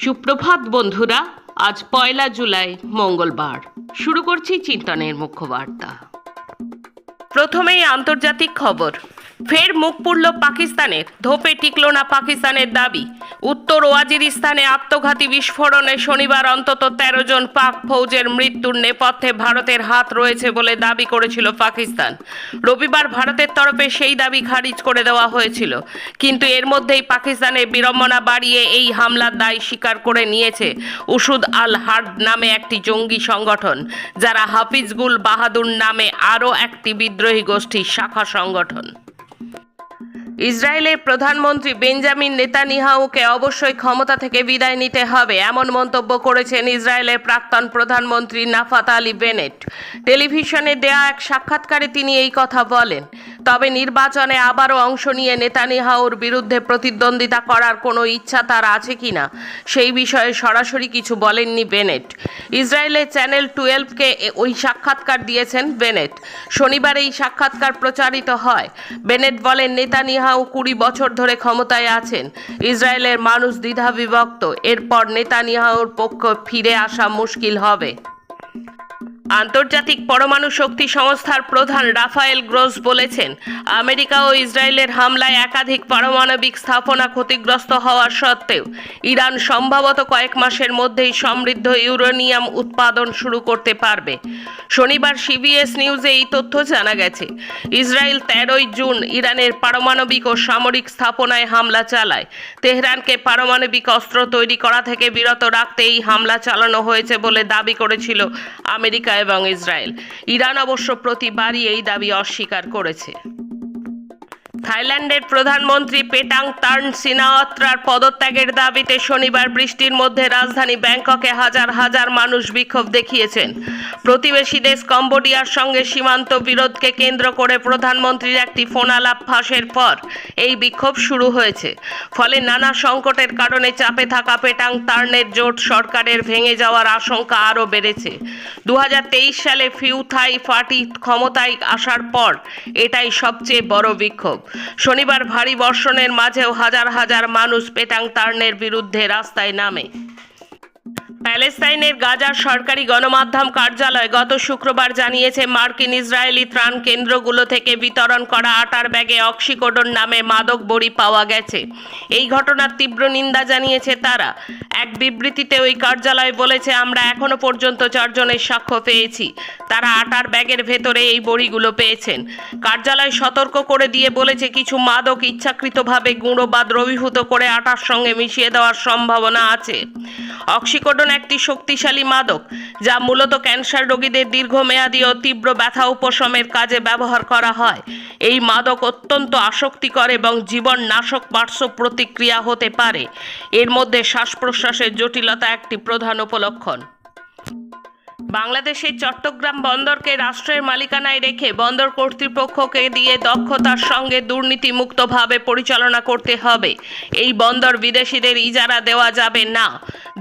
সুপ্রভাত বন্ধুরা আজ পয়লা জুলাই মঙ্গলবার। শুরু করছি চিন্তনের মুখ্য বার্তা। প্রথমেই আন্তর্জাতিক খবর। ফের মুখ পুড়ল পাকিস্তানের, ধোপে টিকল না পাকিস্তানের দাবি। উত্তর ওয়াজিরিস্তানে আত্মঘাতী বিস্ফোরণে শনিবার অন্তত তেরো জন পাক ফৌজের মৃত্যুর নেপথ্যে ভারতের হাত রয়েছে বলে দাবি করেছিল পাকিস্তান। রবিবার ভারতের তরফে সেই দাবি খারিজ করে দেওয়া হয়েছিল। কিন্তু এর মধ্যেই পাকিস্তানের বিড়ম্বনা বাড়িয়ে এই হামলার দায় স্বীকার করে নিয়েছে উসুদ আল হার্ব নামে একটি জঙ্গি সংগঠন, যারা হাফিজগুল বাহাদুর নামে আরও একটি বিদ্রোহী গোষ্ঠীর শাখা সংগঠন। ইসরায়েলের প্রধানমন্ত্রী বেঞ্জামিন নেতানিয়াহুকে অবশ্যই ক্ষমতা থেকে বিদায় নিতে হবে, এমন মন্তব্য করেছেন ইসরায়েলের প্রাক্তন প্রধানমন্ত্রী নাফাত আলী বেনেট। টেলিভিশনে দেয়া এক সাক্ষাৎকারে তিনি এই কথা বলেন। তবে নির্বাচনে আবারও অংশ নিয়ে নেতানিয়াহুর বিরুদ্ধে প্রতিদ্বন্দ্বিতা করার কোনো ইচ্ছা তার আছে কিনা সেই বিষয়ে সরাসরি কিছু বলেননি বেনেট। ইসরায়েলের চ্যানেল টুয়েলভকে ওই সাক্ষাৎকার দিয়েছেন বেনেট। শনিবার এই সাক্ষাৎকার প্রচারিত হয়। বেনেট বলেন, নেতানিয়াহু কুড়ি বছর ধরে ক্ষমতায় আছেন। ইসরায়েলের মানুষ দ্বিধা বিভক্ত এরপর নেতানিয়াহুর পক্ষ ফিরে আসা মুশকিল হবে। আন্তর্জাতিক পরমাণু শক্তি সংস্থার প্রধান রাফায়েল গ্রোস বলেছেন, আমেরিকা ও ইসরায়েলের হামলায় একাধিক পারমাণবিক স্থাপনা ক্ষতিগ্রস্ত হওয়ার সত্ত্বেও ইরান সম্ভবত কয়েক মাসের মধ্যেই সমৃদ্ধ ইউরেনিয়াম উৎপাদন শুরু করতে পারবে। শনিবার সিবিএস নিউজে এই তথ্য জানা গেছে, ইসরায়েল তেরোই জুন ইরানের পারমাণবিক ও সামরিক স্থাপনায় হামলা চালায়। তেহরানকে পারমাণবিক অস্ত্র তৈরি করা থেকে বিরত রাখতে এই হামলা চালানো হয়েছে বলে দাবি করেছিল আমেরিকা এবং ইসরায়েল। ইরান অবশ্য প্রতিবারই এই দাবি অস্বীকার করেছে। থাইল্যান্ডের প্রধানমন্ত্রী পেটাং তার্ন সিনাওয়াত্রার পদত্যাগের দাবিতে শনিবার বৃষ্টির মধ্যে রাজধানী ব্যাংককে হাজার হাজার মানুষ বিক্ষোভ দেখিয়েছেন। প্রতিবেশী দেশ কম্বোডিয়ার সঙ্গে সীমান্ত বিরোধকে কেন্দ্র করে প্রধানমন্ত্রীর একটি ফোনালাপ ফাঁসের পর এই বিক্ষোভ শুরু হয়েছে। ফলে নানা সংকটের কারণে চাপে থাকা পেটাং তার্নের জোট সরকারের ভেঙে যাওয়ার আশঙ্কা আরও বেড়েছে। দু হাজার তেইশ সালে ফিউথাই পার্টি ক্ষমতায় আসার পর এটাই সবচেয়ে বড় বিক্ষোভ। শনিবার ভারী বর্ষণের মাঝেও হাজার হাজার মানুষ পেটাং তার্নের বিরুদ্ধে রাস্তায় নামে। প্যালেস্তাইনের গাজার সরকারি গণমাধ্যম কার্যালয় গত শুক্রবার জানিয়েছে, মার্কিন ইসরায়েলি ত্রাণ কেন্দ্রগুলো থেকে বিতরণ করা আটার ব্যাগে অক্সিকোডন নামে মাদক বড়ি পাওয়া গেছে। এই ঘটনার তীব্র নিন্দা জানিয়েছে তারা। এক বিবৃতিতে ওই কার্যালয় বলেছে, আমরা এখনও পর্যন্ত চারজনের সাক্ষ্য পেয়েছি। তারা আটার ব্যাগের ভেতরে এই বড়িগুলো পেয়েছেন। কার্যালয় সতর্ক করে দিয়ে বলেছে, কিছু মাদক ইচ্ছাকৃতভাবে গুঁড়ো বা দ্রবীভূত করে আটার সঙ্গে মিশিয়ে দেওয়ার সম্ভাবনা আছে। অক্সিকোডন একটি শক্তিশালী মাদক, যা মূলত ক্যান্সার রোগীদের দীর্ঘমেয়াদী ও তীব্র ব্যথা উপশমের কাজে ব্যবহার করা হয়। এই মাদক অত্যন্ত আসক্তিকর এবং জীবন নাশক পার্শ্ব প্রতিক্রিয়া হতে পারে। এর মধ্যে শ্বাস প্রশ্বাসের জটিলতা একটি প্রধান উপলক্ষণ। বাংলাদেশের চট্টগ্রাম বন্দরকে রাষ্ট্রের মালিকানায় রেখে বন্দর কর্তৃপক্ষকে দিয়ে দক্ষতার সঙ্গে দুর্নীতিমুক্তভাবে পরিচালনা করতে হবে। এই বন্দর বিদেশিদের ইজারা দেওয়া যাবে না।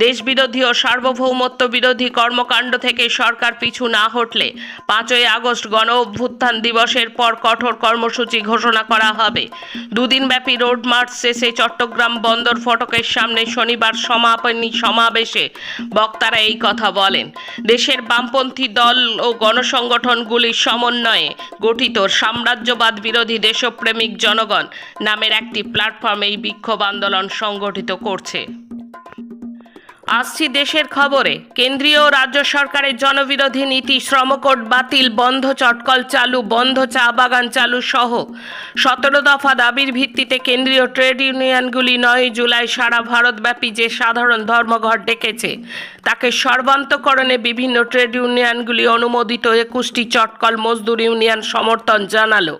দেশবিরোধী ও সার্বভৌমত্ব বিরোধী কর্মকাণ্ড থেকে সরকার পিছু না হটলে পাঁচই আগস্ট গণ অভ্যুত্থান দিবসের পর কঠোর কর্মসূচি ঘোষণা করা হবে। দুদিনব্যাপী রোড মার্চ শেষে চট্টগ্রাম বন্দর ফটকের সামনে শনিবার সমাপনী সমাবেশে বক্তারা এই কথা বলেন। দেশের বামপন্থী দল ও গণসংগঠনগুলির সমন্বয়ে গঠিত সাম্রাজ্যবাদ বিরোধী দেশপ্রেমিক জনগণ নামের একটি প্ল্যাটফর্ম এই বিক্ষোভ আন্দোলন সংগঠিত করছে। আসছি দেশের খবরে। কেন্দ্রীয় রাজ্য সরকারের জনবিরোধী নীতি শ্রমকোট বাতিল, বন্ধ চটকল চালু, বন্ধ চা বাগান চালু সহ সতেরো দফা দাবির ভিত্তিতে কেন্দ্রীয় ট্রেড ইউনিয়নগুলি নয় জুলাই সারা ভারতব্যাপী যে সাধারণ ধর্মঘট ডেকেছে, তাকে সর্বান্তকরণে বিভিন্ন ট্রেড ইউনিয়নগুলি অনুমোদিত একুশটি চটকল মজদুর ইউনিয়ন সমর্থন জানালো।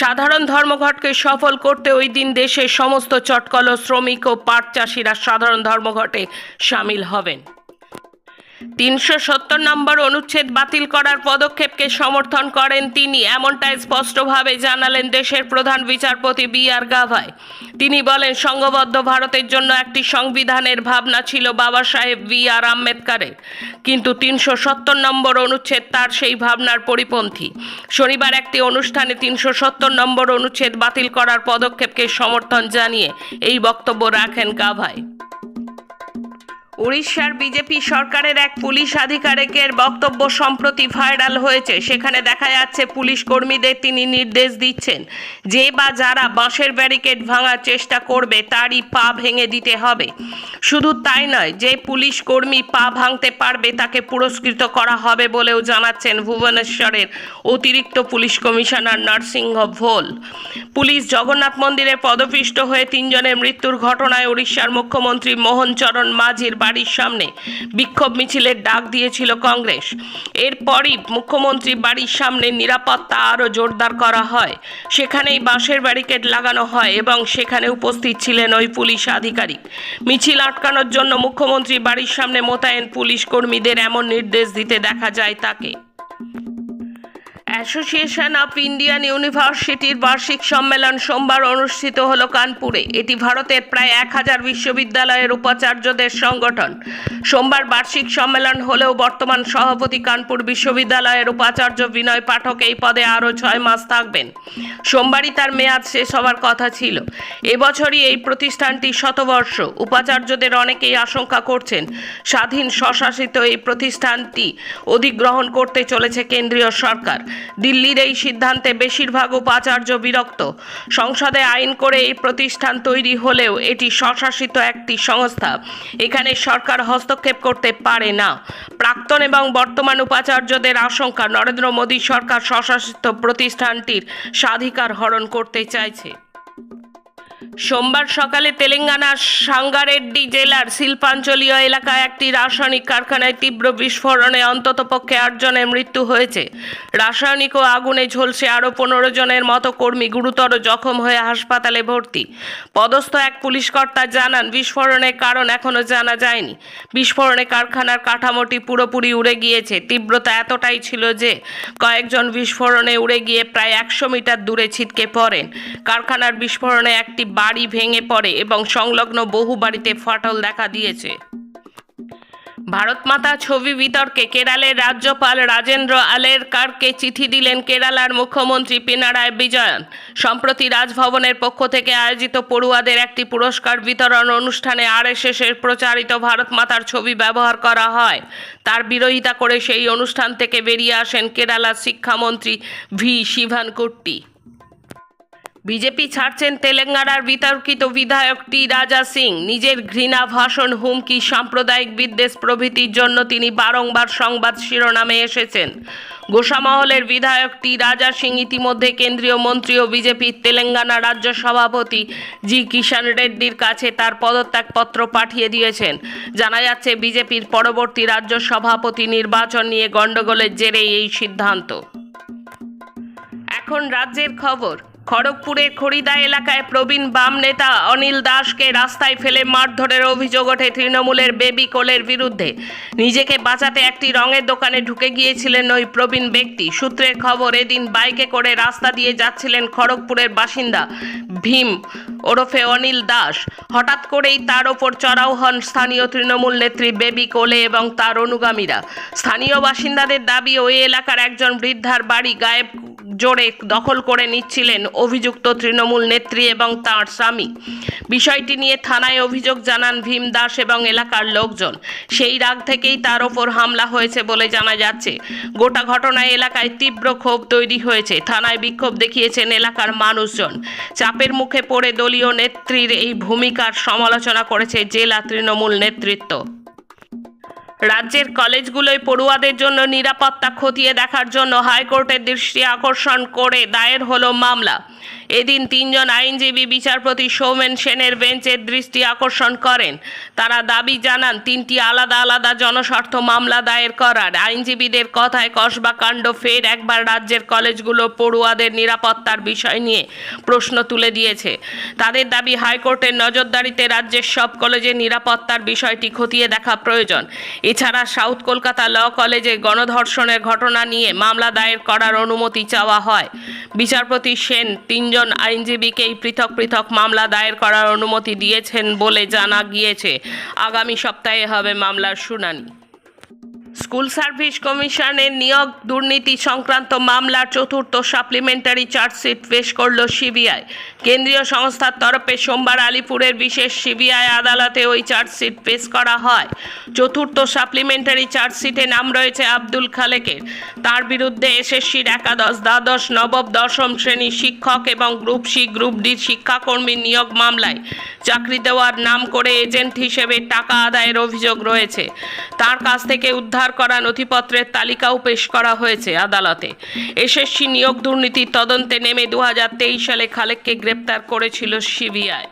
সাধারণ ধর্মঘটকে সফল করতে ওই দিন দেশের সমস্ত চটকল ও শ্রমিক ও পাট চাষিরা সাধারণ ধর্মঘটে সামিল হবেন। তিনশো সত্তর নম্বর অনুচ্ছেদ বাতিল করার পদক্ষেপকে সমর্থন করেন তিনি, এমনটাই স্পষ্টভাবে জানালেন দেশের প্রধান বিচারপতি বি আর গাভাই। তিনি বলেন, সংঘবদ্ধ ভারতের জন্য একটি সংবিধানের ভাবনা ছিল বাবা সাহেব বি আর আম্বেদকারের। কিন্তু তিনশো সত্তর নম্বর অনুচ্ছেদ তার সেই ভাবনার পরিপন্থী। শনিবার একটি অনুষ্ঠানে তিনশো সত্তর নম্বর অনুচ্ছেদ বাতিল করার পদক্ষেপকে সমর্থন জানিয়ে এই বক্তব্য রাখেন গাভাই। উড়িষ্যার বিজেপি সরকারের এক পুলিশ আধিকারিকের বক্তব্য সম্প্রতি ভাইরাল হয়েছে। সেখানে দেখা যাচ্ছে পুলিশ কর্মীদের তিনি নির্দেশ দিচ্ছেন যে বা যারা বাঁশের ব্যারিকেড ভাঙার চেষ্টা করবে, তারই পা ভেঙে দিতে হবে। শুধু তাই নয়, যে পুলিশ কর্মী পা ভাঙতে পারবে, তাকে পুরস্কৃত করা হবে বলেও জানাচ্ছেন ভুবনেশ্বরের অতিরিক্ত পুলিশ কমিশনার নরসিংহ ভোল। পুলিশ জগন্নাথ মন্দিরে পদপিষ্ট হয়ে তিনজনের মৃত্যুর ঘটনায় উড়িষ্যার মুখ্যমন্ত্রী মোহন চরণ মাঝির বাড়ির সামনে বিক্ষোভ মিছিলের ডাক দিয়েছিল কংগ্রেস। এরপরই মুখ্যমন্ত্রী বাড়ির সামনে নিরাপত্তা আরও জোরদার করা হয়। সেখানেই বাঁশের ব্যারিকেড লাগানো হয় এবং সেখানে উপস্থিত ছিলেন ওই পুলিশ আধিকারিক। মিছিল আটকানোর জন্য মুখ্যমন্ত্রী বাড়ির সামনে মোতায়েন পুলিশ কর্মীদের এমন নির্দেশ দিতে দেখা যায় তাকে। অ্যাসোসিয়েশন অফ ইন্ডিয়ান ইউনিভার্সিটির বার্ষিক সম্মেলন সোমবার অনুষ্ঠিত হল কানপুরে। এটি ভারতের প্রায় এক হাজার বিশ্ববিদ্যালয়ের উপাচার্যদের সংগঠন। সোমবার বার্ষিক সম্মেলন হলেও বর্তমান সভাপতি কানপুর বিশ্ববিদ্যালয়ের উপাচার্য বিনয় পাঠক এই পদে আরও ছয় মাস থাকবেন। সোমবারই তার মেয়াদ শেষ হওয়ার কথা ছিল। এবছরই এই প্রতিষ্ঠানটি শতবর্ষ। উপাচার্যদের অনেকেই আশঙ্কা করছেন, স্বাধীন স্বশাসিত এই প্রতিষ্ঠানটি অধিগ্রহণ করতে চলেছে কেন্দ্রীয় সরকার। দিল্লির এই সিদ্ধান্তে বেশিরভাগ উপাচার্য বিরক্ত। সংসদে আইন করে এই প্রতিষ্ঠান তৈরি হলেও এটি স্বশাসিত একটি সংস্থা। এখানে সরকার হস্তক্ষেপ করতে পারে না। প্রাক্তন এবং বর্তমান উপাচার্যদের আশঙ্কা, নরেন্দ্র মোদী সরকার স্বশাসিত প্রতিষ্ঠানটির স্বাধিকার হরণ করতে চাইছে। সোমবার সকালে তেলেঙ্গানার সাঙ্গারেড্ডি জেলার শিল্পাঞ্চলীয় এলাকায় একটি রাসায়নিক কারখানায় তীব্র বিস্ফোরণে অন্ততপক্ষে আটজনের মৃত্যু হয়েছে। রাসায়নিক ও আগুনে ঝলসে আরও পনেরো জনের মতো কর্মী গুরুতর জখম হয়ে হাসপাতালে ভর্তি। পদস্থ এক পুলিশ কর্তা জানান, বিস্ফোরণের কারণ এখনও জানা যায়নি। বিস্ফোরণে কারখানার কাঠামোটি পুরোপুরি উড়ে গিয়েছে। তীব্রতা এতটাই ছিল যে কয়েকজন বিস্ফোরণে উড়ে গিয়ে প্রায় একশো মিটার দূরে ছিটকে পড়েন। কারখানার বিস্ফোরণে একটি বাড়ি ভেঙে পড়ে এবং সংলগ্ন বহু বাড়িতে ফাটল দেখা দিয়েছে। ভারত মাতা ছবি বিতর্কে কেরালের রাজ্যপাল রাজেন্দ্র আলেরকারকে চিঠি দিলেন কেরালার মুখ্যমন্ত্রী পিনারায় বিজয়ন। সম্প্রতি রাজভবনের পক্ষ থেকে আয়োজিত পড়ুয়াদের একটি পুরস্কার বিতরণ অনুষ্ঠানে আর আরএসএসের প্রচারিত ভারত মাতার ছবি ব্যবহার করা হয়। তার বিরোধিতা করে সেই অনুষ্ঠান থেকে বেরিয়ে আসেন কেরালার শিক্ষামন্ত্রী ভি. শিভান কুট্টি বিজেপি ছাড়ছেন তেলেঙ্গানার বিতর্কিত বিধায়ক টি রাজা সিং। নিজের ঘৃণা, ভাষণ, হুমকি, সাম্প্রদায়িক বিদ্বেষ প্রভৃতির জন্য তিনি বারংবার সংবাদ শিরোনামে এসেছেন। গোসামহলের বিধায়ক টি রাজা সিং ইতিমধ্যে কেন্দ্রীয় মন্ত্রী ও বিজেপির তেলেঙ্গানা রাজ্য সভাপতি জি কিষাণ রেড্ডির কাছে তার পদত্যাগপত্র পাঠিয়ে দিয়েছেন। জানা যাচ্ছে, বিজেপির পরবর্তী রাজ্য সভাপতি নির্বাচন নিয়ে গণ্ডগোলের জেরেই এই সিদ্ধান্ত। এখন রাজ্যের খবর। খড়গপুরের খড়িদা এলাকায় প্রবীণ বাম নেতা অনিল দাসকে রাস্তায় ফেলে মারধরের অভিযোগ ওঠে তৃণমূলের বেবি কোলের বিরুদ্ধে। নিজেকে বাঁচাতে একটি রঙের দোকানে ঢুকে গিয়েছিলেন ওই প্রবীণ ব্যক্তি। সূত্রের খবর, এদিন বাইকে করে রাস্তা দিয়ে যাচ্ছিলেন খড়গপুরের বাসিন্দা। ভীম ওরফে অনিল দাস। হঠাৎ করেই তার ওপর চড়াও হন স্থানীয় তৃণমূল নেত্রী বেবি কোলে এবং তার অনুগামীরা। স্থানীয় বাসিন্দাদের দাবি, ওই এলাকার একজন বৃদ্ধার বাড়ি গায়েব জোরে দখল করে নিচ্ছিলেন অভিযুক্ত তৃণমূল নেত্রী এবং তাঁর স্বামী। বিষয়টি নিয়ে থানায় অভিযোগ জানান ভীম দাস এবং এলাকার লোকজন। সেই রাগ থেকেই তার ওপর হামলা হয়েছে বলে জানা যাচ্ছে। গোটা ঘটনায় এলাকায় তীব্র ক্ষোভ তৈরি হয়েছে। থানায় বিক্ষোভ দেখিয়েছেন এলাকার মানুষজন। চাপের মুখে পড়ে দলীয় নেত্রীর এই ভূমিকার সমালোচনা করেছে জেলা তৃণমূল নেতৃত্ব। রাজ্যের কলেজগুলোয় পড়ুয়াদের জন্য নিরাপত্তা খতিয়ে দেখার জন্য হাইকোর্টের দৃষ্টি আকর্ষণ করে দায়ের হলো মামলা। এদিন তিনজন আইনজীবী বিচারপতি সৌমেন সেনের বেঞ্চের দৃষ্টি আকর্ষণ করেন। তারা দাবি জানান, তিনটি আলাদা আলাদা জনস্বার্থ মামলা দায়ের করার। আইনজীবীদের কথায় কসবা কাণ্ড ফের একবার রাজ্যের কলেজগুলো পড়ুয়াদের নিরাপত্তার বিষয় নিয়ে প্রশ্ন তুলে দিয়েছে। তাদের দাবি, হাইকোর্টের নজরদারিতে রাজ্যের সব কলেজে নিরাপত্তার বিষয়টি খতিয়ে দেখা প্রয়োজন। এছাড়া সাউথ কলকাতা ল কলেজে গণধর্ষণের ঘটনা নিয়ে মামলা দায়ের করার অনুমতি চাওয়া হয়। বিচারপতি সেন তিনজন আইনজীবীকেই পৃথক পৃথক মামলা দায়ের করার অনুমতি দিয়েছেন বলে জানা গিয়েছে। আগামী সপ্তাহে হবে মামলার শুনানি। স্কুল সার্ভিস কমিশনের নিয়োগ দুর্নীতি সংক্রান্ত মামলার চতুর্থ সাপ্লিমেন্টারি চার্জশিট পেশ করল সিবিআই। কেন্দ্রীয় সংস্থার তরফে সোমবার আলিপুরের বিশেষ সিবিআই আদালতে ওই চার্জশিট পেশ করা হয়। চতুর্থ সাপ্লিমেন্টারি চার্জশিটে নাম রয়েছে আব্দুল খালেকের। তার বিরুদ্ধে এসএসসির একাদশ, দ্বাদশ, নবম, দশম শ্রেণি শিক্ষক এবং গ্রুপ সি, গ্রুপ ডি শিক্ষাকর্মী নিয়োগ মামলায় চাকরি দেওয়ার নাম করে এজেন্ট হিসেবে টাকা আদায়ের অভিযোগ রয়েছে। তার কাছ থেকে উদ্ধার করা নথিপত্রের তালিকাও পেশ করা হয়েছে আদালতে। এসএসসি নিয়োগ দুর্নীতির তদন্তে নেমে দু হাজার তেইশ সালে খালেককে গ্রেপ্তার করেছিল সিবিআই।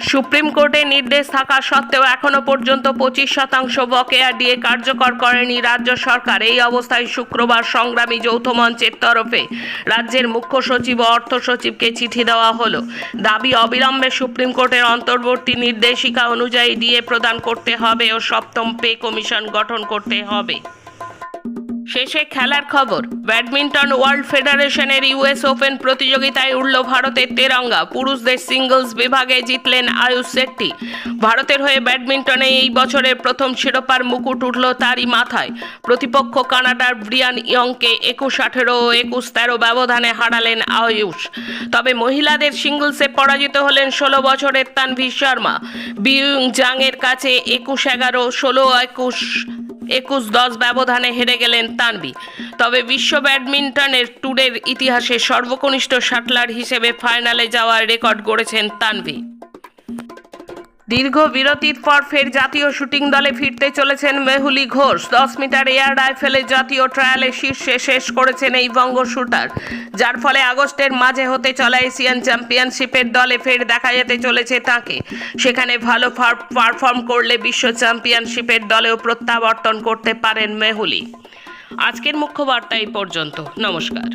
সুপ্রিম কোর্টের নির্দেশ থাকা সত্ত্বেও এখনও পর্যন্ত পঁচিশ শতাংশ বকেয়া দিয়ে কার্যকর করেনি রাজ্য সরকার। এই অবস্থায় শুক্রবার সংগ্রামী যৌথ মঞ্চের তরফে রাজ্যের মুখ্য সচিব ও অর্থ সচিবকে চিঠি দেওয়া হলো। দাবি অবিলম্বে সুপ্রিম কোর্টের অন্তর্বর্তী নির্দেশিকা অনুযায়ী ডিএ প্রদান করতে হবে ও সপ্তম পে কমিশন গঠন করতে হবে। শেষে খেলার খবর। ব্যাডমিন্টন ওয়ার্ল্ড ফেডারেশনের ইউএস ওপেন প্রতিযোগিতায় উঠল ভারতের তেরঙ্গা। পুরুষদের সিঙ্গলস বিভাগে জিতলেন আয়ুষ শেট্টি। ভারতের হয়ে ব্যাডমিন্টনে এই বছরের প্রথম শিরোপার মুকুট উঠল তারই মাথায়। প্রতিপক্ষ কানাডার ব্রিয়ান ইয়ংকে একুশ আঠেরো ও একুশ তেরো ব্যবধানে হারালেন আয়ুষ। তবে মহিলাদের সিঙ্গলসে পরাজিত হলেন ষোলো বছরের তানভি শর্মা। বিউং জাংয়ের কাছে একুশ এগারো, ষোলো একুশ একুশ দশ ব্যবধানে হেরে গেলেন তানবি তবে বিশ্ব ব্যাডমিন্টনের ট্যুরের ইতিহাসে সর্বকনিষ্ঠ শাটলার হিসেবে ফাইনালে যাওয়ার রেকর্ড গড়েছেন তানভি। দীর্ঘ বিরতির পর ফের জাতীয় শুটিং দলে ফিরতে চলেছেন মেহুলি ঘোষ। দশ মিটার এয়ার রাইফেলের জাতীয় ট্রায়ালে শীর্ষে শেষ করেছেন এই বঙ্গ শুটার। যার ফলে আগস্টের মাঝে হতে চলা এশিয়ান চ্যাম্পিয়নশিপের দলে ফের দেখা যেতে চলেছে তাকে। সেখানে ভালো পারফর্ম করলে বিশ্ব চ্যাম্পিয়নশিপের দলেও প্রত্যাবর্তন করতে পারেন মেহুলি। আজকের মুখ্য বার্তা এই পর্যন্ত। নমস্কার।